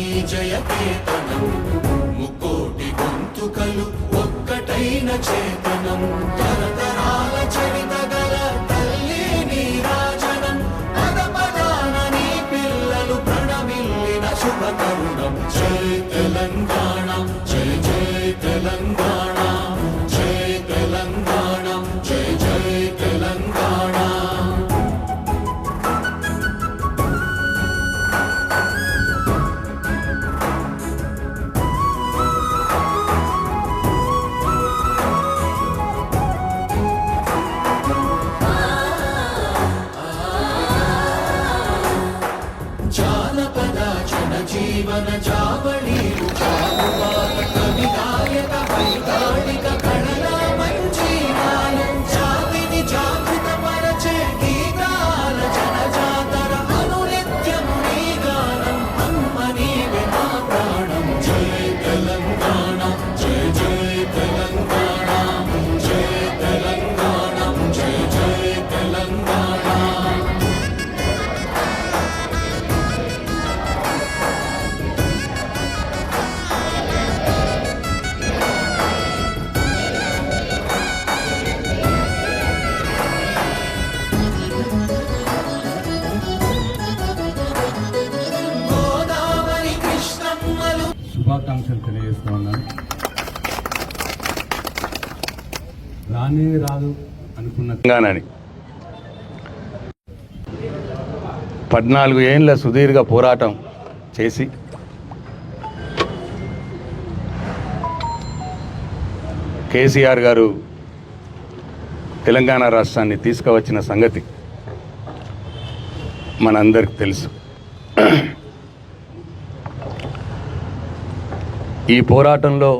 నీ జయకేతనం ముక్కోటి గొంతుకలు ఒక్కటైన చేతనం. జీవన జావళీలు రానే రాదు అనుకున్న తెలంగాణని. పద్నాలుగు ఏళ్ళ సుదీర్ఘ పోరాటం చేసి కేసీఆర్ గారు తెలంగాణ రాష్ట్రాన్ని తీసుకువచ్చిన సంగతి మనందరికి తెలుసు. ఈ పోరాటంలో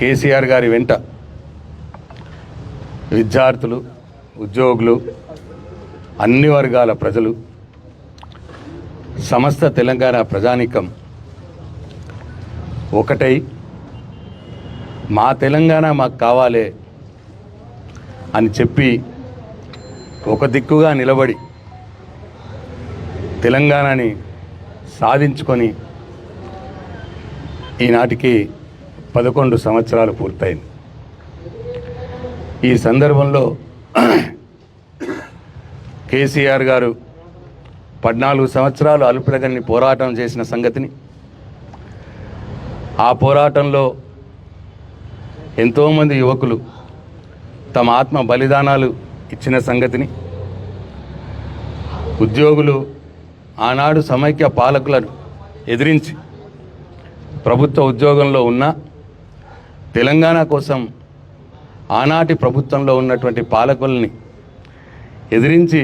కేసీఆర్ గారి వెంట విద్యార్థులు ఉద్యోగులు అన్ని వర్గాల ప్రజలు సమస్త తెలంగాణ ప్రజానికం ఒకటై మా తెలంగాణ మాకు కావాలే అని చెప్పి ఒక దిక్కుగా నిలబడి తెలంగాణని సాధించుకొని ఈనాటికి పదకొండు సంవత్సరాలు పూర్తయింది. ఈ సందర్భంలో కేసీఆర్ గారు పద్నాలుగు సంవత్సరాలు అలుపెరగని పోరాటం చేసిన సంగతిని ఆ పోరాటంలో ఎంతోమంది యువకులు తమ ఆత్మ బలిదానాలు ఇచ్చిన సంగతిని ఉద్యోగులు ఆనాడు సమైక్య పాలకులను ఎదిరించి ప్రభుత్వ ఉద్యోగంలో ఉన్న తెలంగాణ కోసం ఆనాటి ప్రభుత్వంలో ఉన్నటువంటి పాలకుల్ని ఎదిరించి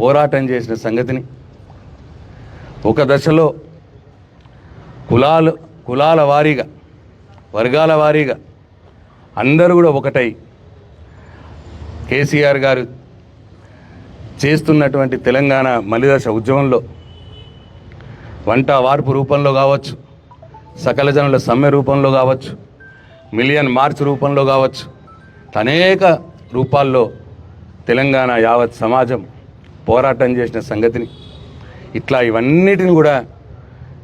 పోరాటం చేసిన సంగతిని ఒక దశలో కులాలు కులాల వారీగా వర్గాల వారీగా అందరూ కూడా ఒకటై కేసీఆర్ గారు చేస్తున్నటువంటి తెలంగాణ మలిదశ ఉద్యమంలో వంట వార్పు రూపంలో కావచ్చు సకల జనుల సమ్మె రూపంలో కావచ్చు మిలియన్ మార్చ్ రూపంలో కావచ్చు. అనేక రూపాల్లో తెలంగాణ యావత్ సమాజం పోరాటం చేసిన సంగతిని. ఇట్లా ఇవన్నిటిని కూడా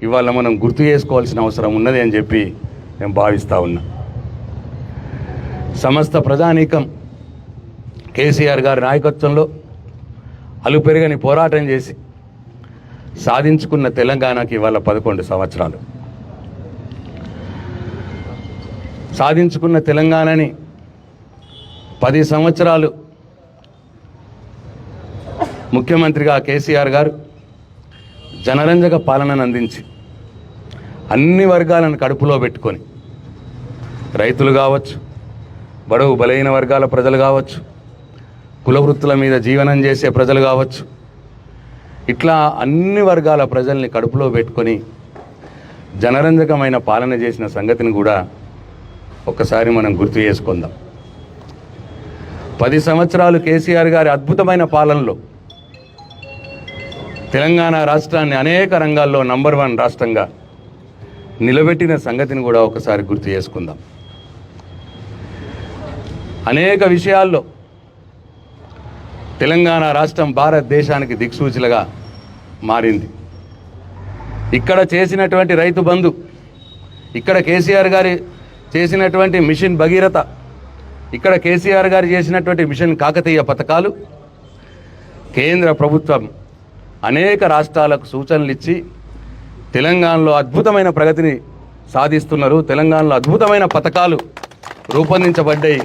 ఇవాళ మనం గుర్తు చేసుకోవాల్సిన అవసరం ఉన్నది అని చెప్పి నేను భావిస్తూ ఉన్నా. సమస్త ప్రజానీకం కేసీఆర్ గారి నాయకత్వంలో అలుపెరగని పోరాటం చేసి సాధించుకున్న తెలంగాణకి ఇవాళ పదకొండు సంవత్సరాలు. సాధించుకున్న తెలంగాణని పది సంవత్సరాలు ముఖ్యమంత్రిగా కేసీఆర్ గారు జనరంజక పాలనను అందించి అన్ని వర్గాలను కడుపులో పెట్టుకొని రైతులు కావచ్చు బడవు బలహీన వర్గాల ప్రజలు కావచ్చు కులవృత్తుల మీద జీవనం చేసే ప్రజలు కావచ్చు ఇట్లా అన్ని వర్గాల ప్రజల్ని కడుపులో పెట్టుకొని జనరంజకమైన పాలన చేసిన సంగతిని కూడా ఒక్కసారి మనం గుర్తు చేసుకుందాం. పది సంవత్సరాలు కేసీఆర్ గారి అద్భుతమైన పాలనలో తెలంగాణ రాష్ట్రాన్ని అనేక రంగాల్లో నంబర్ వన్ రాష్ట్రంగా నిలబెట్టిన సంగతిని కూడా ఒకసారి గుర్తు చేసుకుందాం. అనేక విషయాల్లో తెలంగాణ రాష్ట్రం భారతదేశానికి దిక్సూచిలుగా మారింది. ఇక్కడ చేసినటువంటి రైతు బంధు ఇక్కడ కేసీఆర్ గారి చేసినటువంటి మిషన్ భగీరథ. ఇక్కడ కేసీఆర్ గారు చేసినటువంటి మిషన్ కాకతీయ పథకాలు కేంద్ర ప్రభుత్వం అనేక రాష్ట్రాలకు సూచనలు ఇచ్చి తెలంగాణలో అద్భుతమైన ప్రగతిని సాధిస్తున్నారు. తెలంగాణలో అద్భుతమైన పథకాలు రూపొందించబడ్డాయి.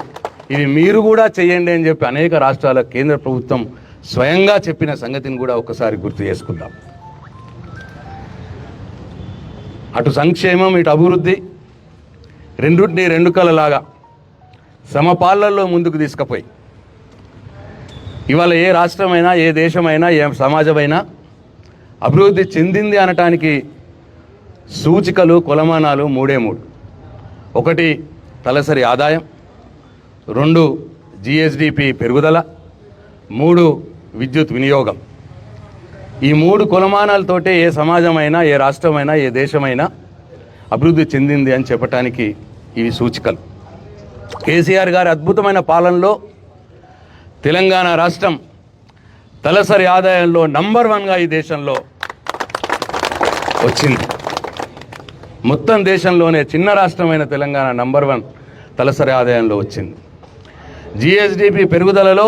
ఇవి మీరు కూడా చేయండి అని చెప్పి అనేక రాష్ట్రాల కేంద్ర ప్రభుత్వం స్వయంగా చెప్పిన సంగతిని కూడా ఒకసారి గుర్తు చేసుకుందాం. అటు సంక్షేమం ఇటు అభివృద్ధి రెండుటిని రెండు కలలాగా సమపాలల్లో ముందుకు తీసుకుపోయి. ఇవాళ ఏ రాష్ట్రమైనా ఏ దేశమైనా ఏ సమాజమైనా అభివృద్ధి చెందింది అనటానికి సూచికలు కొలమానాలు మూడే మూడు. ఒకటి తలసరి ఆదాయం రెండు జిఎస్డిపి పెరుగుదల మూడు విద్యుత్ వినియోగం. ఈ మూడు కొలమానాలతోటే ఏ సమాజమైనా ఏ రాష్ట్రమైనా ఏ దేశమైనా అభివృద్ధి చెందింది అని చెప్పటానికి ఇవి సూచికలు. కేసీఆర్ గారి అద్భుతమైన పాలనలో తెలంగాణ రాష్ట్రం తలసరి ఆదాయంలో నంబర్ వన్గా ఈ దేశంలో వచ్చింది. మొత్తం దేశంలోనే చిన్న రాష్ట్రమైన తెలంగాణ నంబర్ వన్ తలసరి ఆదాయంలో వచ్చింది. జిఎస్డిపి పెరుగుదలలో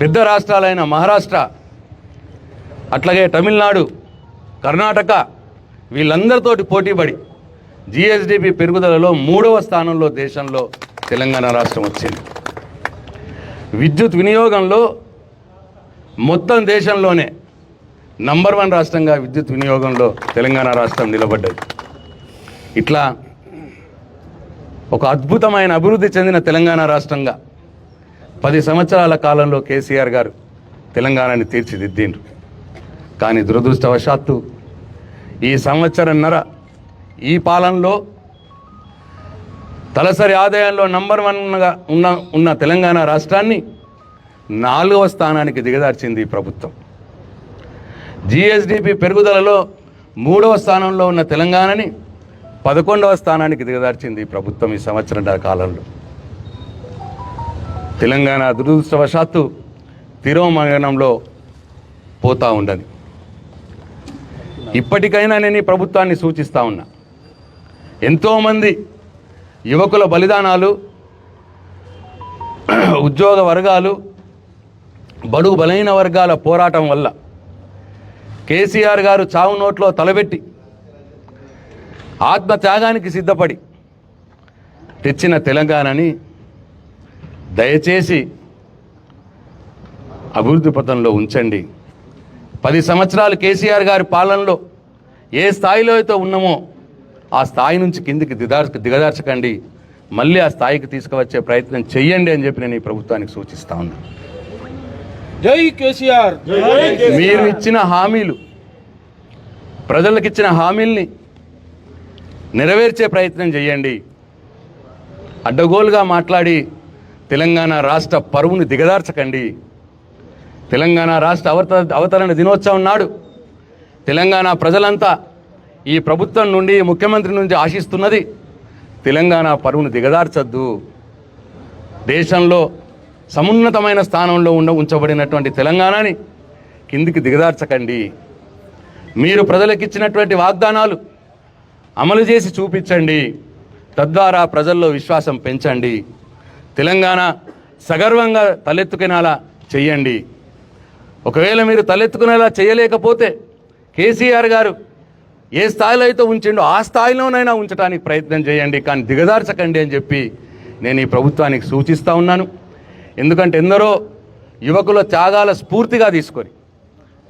పెద్ద రాష్ట్రాలైన మహారాష్ట్ర అట్లాగే తమిళనాడు కర్ణాటక వీళ్ళందరితోటి పోటీపడి జిఎస్డిపి పెరుగుదలలో మూడవ స్థానంలో దేశంలో తెలంగాణ రాష్ట్రం వచ్చింది. విద్యుత్ వినియోగంలో మొత్తం దేశంలోనే నంబర్ వన్ రాష్ట్రంగా విద్యుత్ వినియోగంలో తెలంగాణ రాష్ట్రం నిలబడ్డది. ఇట్లా ఒక అద్భుతమైన అభివృద్ధి చెందిన తెలంగాణ రాష్ట్రంగా పది సంవత్సరాల కాలంలో కేసీఆర్ గారు తెలంగాణని తీర్చిదిద్దిండ్రు. కానీ దురదృష్టవశాత్తు ఈ సంవత్సరంన్నర ఈ పాలనలో తలసరి ఆదాయంలో నంబర్ వన్గా ఉన్న ఉన్న తెలంగాణ రాష్ట్రాన్ని నాలుగవ స్థానానికి దిగదార్చింది ఈ ప్రభుత్వం. జిఎస్డిపి పెరుగుదలలో మూడవ స్థానంలో ఉన్న తెలంగాణని పదకొండవ స్థానానికి దిగదార్చింది ఈ ప్రభుత్వం ఈ సంవత్సరం కాలంలో. తెలంగాణ దురదృష్టవశాత్తు తిరోమగనంలో పోతా ఉండదు ఇప్పటికైనా నేను ఈ ప్రభుత్వాన్ని సూచిస్తూ ఉన్నా. ఎంతోమంది యువకుల బలిదానాలు ఉద్యోగ వర్గాలు బడుగు బలైన వర్గాల పోరాటం వల్ల కేసీఆర్ గారు చావు నోట్లో తలబెట్టి ఆత్మత్యాగానికి సిద్ధపడి తెచ్చిన తెలంగాణని దయచేసి అభివృద్ధి పథంలో ఉంచండి. పది సంవత్సరాలు కేసీఆర్ గారి పాలనలో ఏ స్థాయిలో అయితే ఉన్నామో ఆ స్థాయి నుంచి కిందికి దిదార్ దిగదార్చకండి. మళ్ళీ ఆ స్థాయికి తీసుకువచ్చే ప్రయత్నం చెయ్యండి అని చెప్పి నేను ఈ ప్రభుత్వానికి సూచిస్తా ఉన్నాను జై కేసీఆర్. మీరు ఇచ్చిన హామీలు ప్రజలకు ఇచ్చిన హామీల్ని నెరవేర్చే ప్రయత్నం చేయండి అడ్డగోలుగా మాట్లాడి తెలంగాణ రాష్ట్ర పరువుని దిగదార్చకండి. తెలంగాణ రాష్ట్ర అవత అవతరణ దినోత్సవం నాడు తెలంగాణ ప్రజలంతా ఈ ప్రభుత్వం నుండి ముఖ్యమంత్రి నుంచి ఆశిస్తున్నది తెలంగాణ పరువును దిగదార్చద్దు దేశంలో సమున్నతమైన స్థానంలో ఉండ ఉంచబడినటువంటి తెలంగాణని కిందికి దిగదార్చకండి మీరు ప్రజలకు ఇచ్చినటువంటి వాగ్దానాలు అమలు చేసి చూపించండి. తద్వారా ప్రజల్లో విశ్వాసం పెంచండి. తెలంగాణ సగర్వంగా తలెత్తుకునేలా చెయ్యండి. ఒకవేళ మీరు తలెత్తుకునేలా చేయలేకపోతే కేసీఆర్ గారు ఏ స్థాయిలో అయితే ఉంచిండో ఆ స్థాయిలోనైనా ఉంచడానికి ప్రయత్నం చేయండి కానీ దిగదార్చకండి అని చెప్పి నేను ఈ ప్రభుత్వానికి సూచిస్తూ ఉన్నాను. ఎందుకంటే ఎందరో యువకుల త్యాగాల స్ఫూర్తిగా తీసుకొని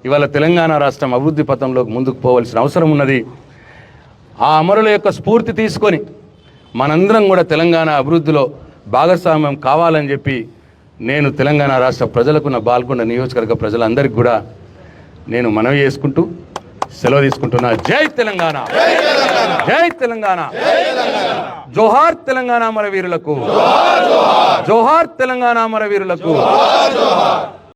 ఇవాళ తెలంగాణ రాష్ట్రం అభివృద్ధి పథంలోకి ముందుకు పోవలసిన అవసరం ఉన్నది. ఆ అమరుల యొక్క స్ఫూర్తి తీసుకొని మనందరం కూడా తెలంగాణ అభివృద్ధిలో భాగస్వామ్యం కావాలని చెప్పి నేను తెలంగాణ రాష్ట్ర ప్రజలకు బాల్కొండ నియోజకవర్గ ప్రజలందరికీ కూడా నేను మనవి చేసుకుంటూ సెలవు తీసుకుంటున్నా. జై తెలంగాణ. జై తెలంగాణ. జోహార్ తెలంగాణ మరవీరులకు జోహార్ తెలంగాణ మరవీరులకు